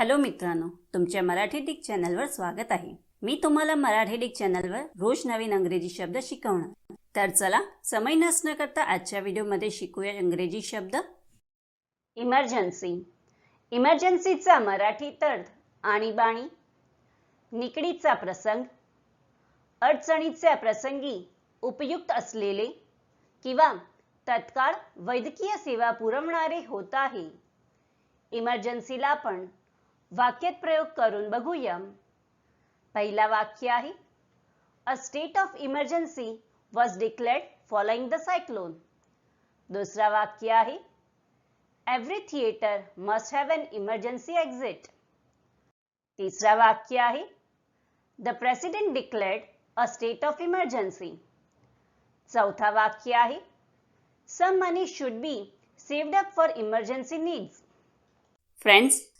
Hello मित्रांनो तुमच्या Marathi Dick चॅनलवर स्वागत आहे. मी तुम्हाला मराठी डिक चॅनलवर रोज नवीन इंग्रजी शब्द शिकवणार. तर चला समय नसणं करता आजच्या व्हिडिओमध्ये शिकूया इंग्रजी शब्द. इमर्जन्सी इमर्जन्सीचा मराठी अर्थ आणीबाणी निकडीचा प्रसंग अडचणीच्या प्रसंगी उपयुक्त असलेले किंवा तत्काळ वैद्यकीय सेवा पुरवणारे होत आहे. इमर्जन्सीला आपण वाक्यात प्रयोग करून पहिला वाक्य आहे a state of emergency was declared following the cyclone दुसरा वाक्य आहे every theatre must have an emergency exit तिसरा वाक्य आहे the president declared a state of emergency चौथा वाक्य आहे some money should be saved up for emergency needs friends